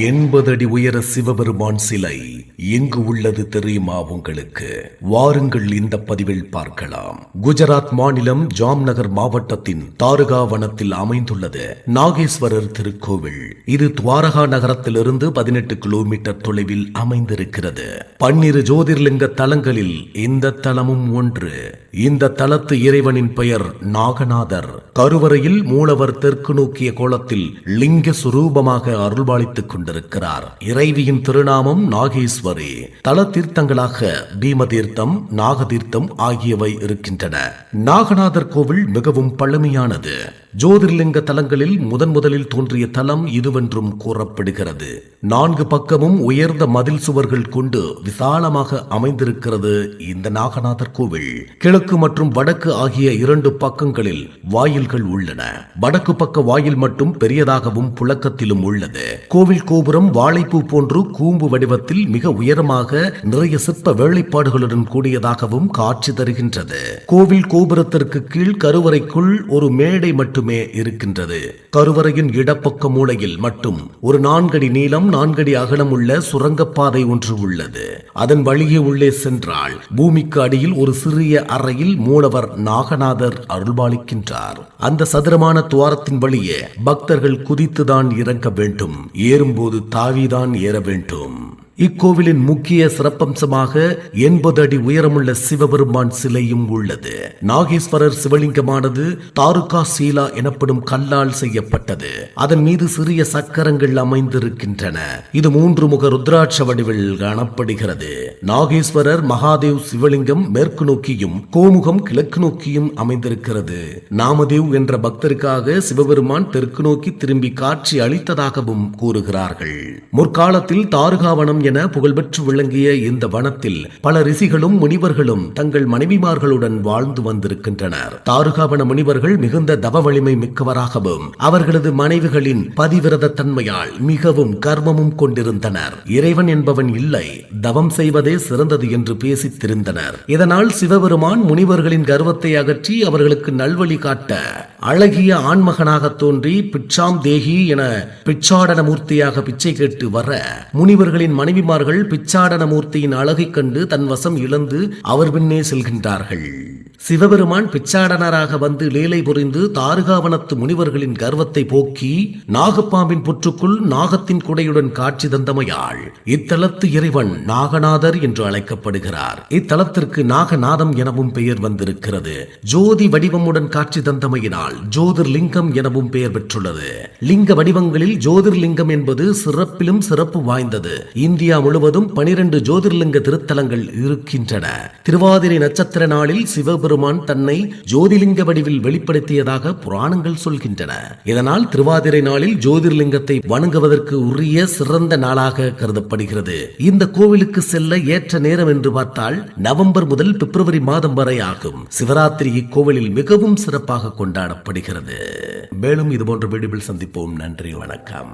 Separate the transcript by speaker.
Speaker 1: எண்பது அடி உயர சிவபெருமான் சிலை எங்கு உள்ளது தெரியுமா உங்களுக்கு? வாருங்கள் இந்த பதிவில் பார்க்கலாம். குஜராத் மாநிலம் ஜாம்நகர் மாவட்டத்தின் தாருகா வனத்தில் அமைந்துள்ளது நாகேஸ்வரர் திருக்கோவில். இது துவாரகா நகரத்திலிருந்து பதினெட்டு கிலோமீட்டர் தொலைவில் அமைந்திருக்கிறது. பன்னிரு ஜோதிர்லிங்க தலங்களில் இந்த தலமும் ஒன்று. இந்த தலத்து இறைவனின் பெயர் நாகநாதர். கருவறையில் மூலவர் தெற்கு நோக்கிய கோலத்தில் லிங்க சுரூபமாக அருள்பாலித்துக் கொண்டிருக்கிறார். இறைவியின் திருநாமம் நாகேஸ்வரி. தல தீர்த்தங்களாக பீம தீர்த்தம் நாக தீர்த்தம் ஆகியவை இருக்கின்றன. நாகநாதர் கோவில் மிகவும் பழமையானது. ஜோதிர்லிங்க தலங்களில் முதன் முதலில் தோன்றிய தலம் இதுவென்றும் கூறப்படுகிறது. நான்கு பக்கமும் உயர்ந்த மதில் சுவர்கள் கொண்டு விசாலமாக அமைந்திருக்கிறது இந்த நாகநாதர் கோவில். கிழக்கு மற்றும் வடக்கு ஆகிய இரண்டு பக்கங்களில் வாயில்கள் உள்ளன. வடக்கு பக்க வாயில் மட்டும் பெரியதாகவும் புழக்கத்திலும் உள்ளது. கோவில் கோபுரம் வாழைப்பூ போன்று கூம்பு வடிவத்தில் மிக உயரமாக நிறைய சிற்ப வேலைப்பாடுகளுடன் கூடியதாகவும் காட்சி தருகின்றது. கோவில் கோபுரத்திற்கு கீழ் கருவறைக்குள் ஒரு மேடை மட்டுமே இருக்கின்றது. கருவறையின் இடப்பக்க மூலையில் மட்டும் ஒரு நான்கடி நீளம் நான்கடி அகலம் உள்ள சுரங்கப்பாதை ஒன்று உள்ளது. அதன் வழியே உள்ளே சென்றால் பூமிக்கு அடியில் ஒரு சிறிய அறையில் மூலவர் நாகநாதர் அருள்பாலிக்கின்றார். அந்த சதுரமான துவாரத்தின் வழியே பக்தர்கள் குதித்துதான் இறங்க வேண்டும். போது தாவிதான் ஏற வேண்டும். இக்கோவிலின் முக்கிய சிறப்பம்சமாக எண்பது அடி உயரமுள்ள சிவபெருமான் சிலையும் உள்ளது. நாகேஸ்வரர் சிவலிங்கமானது தாருகா சீலா எனப்படும் கல்லால் செய்யப்பட்டது. அதன் மீது சிறிய சக்கரங்கள் அமைந்திருக்கின்றன. இது மூன்று முக ருத்ராட்ச வடிவில் காணப்படுகிறது. நாகேஸ்வரர் மகாதேவ் சிவலிங்கம் மேற்கு நோக்கியும் கோமுகம் கிழக்கு நோக்கியும் அமைந்திருக்கிறது. நாமதேவ் என்ற பக்தருக்காக சிவபெருமான் தெற்கு நோக்கி திரும்பி காட்சி அளித்ததாகவும் கூறுகிறார்கள். முற்காலத்தில் தாருகாவனம் என புகழ்பெற்று விளங்கிய இந்த வனத்தில் பல ரிஷிகளும் முனிவர்களும் தங்கள் மனைவிமார்களுடன் வாழ்ந்து வந்திருக்கின்றனர். தாருகாவன முனிவர்கள் மிகுந்த தவ வலிமை மிக்கவராகவும் அவர்களது மனைவிகளின் பதிவிரத தன்மையால் மிகவும் கர்மமும் கொண்டிருந்தனர். இறைவன் என்பவன் இல்லை தவம் செய்வதே சிறந்தது என்று பேசித்திருந்தனர். இதனால் சிவபெருமான் முனிவர்களின் கர்வத்தை அகற்றி அவர்களுக்கு நல்வழி காட்ட அழகிய ஆண்மகனாக தோன்றி பிச்சாம் தேகி என பிச்சாடன மூர்த்தியாக பிச்சை கேட்டு வர முனிவர்களின் மனைவிமார்கள் பிச்சாடன மூர்த்தியின் அழகைக் கண்டு தன் வசம் இழந்து அவர் பின்னே செல்கின்றார்கள். சிவபெருமான் பிச்சாடனராக வந்து லீலை புரிந்து தாருகாவனத்து முனிவர்களின் கர்வத்தை போக்கி நாகப்பாம்பின் புற்றுக்குள் நாகத்தின் குடையுடன் காட்சி தந்தமையாள் இத்தலத்து இறைவன் நாகநாதர் என்று அழைக்கப்படுகிறார். இத்தலத்திற்கு நாகநாதம் எனவும் பெயர் வந்திருக்கிறது. ஜோதி வடிவமுடன் காட்சி தந்தமையினால் ஜோதிர்லிங்கம் எனவும் பெயர் பெற்றுள்ளது. லிங்க வடிவங்களில் ஜோதிர்லிங்கம் என்பது சிறப்பிலும் சிறப்பு வாய்ந்தது. இந்தியா முழுவதும் பனிரெண்டு ஜோதிர்லிங்க திருத்தலங்கள் இருக்கின்றன. திருவாதிரை நட்சத்திர நாளில் சிவபெருமான் தன்னை ஜோதிலிங்க வடிவில் வெளிப்படுத்தியதாக புராணங்கள் சொல்கின்றன. இதனால் திருவாதிரை நாளில் ஜோதிர்லிங்கத்தை வணங்குவதற்கு உரிய சிறந்த நாளாக கருதப்படுகிறது. இந்த கோவிலுக்கு செல்ல ஏற்ற நேரம் என்று பார்த்தால் நவம்பர் முதல் பிப்ரவரி மாதம் வரை ஆகும். சிவராத்திரி இக்கோவிலில் மிகவும் சிறப்பாக கொண்டாடப்படுகிறது மேலும் இதுபோன்ற வீடியோவில் சந்திப்போம். நன்றி வணக்கம்.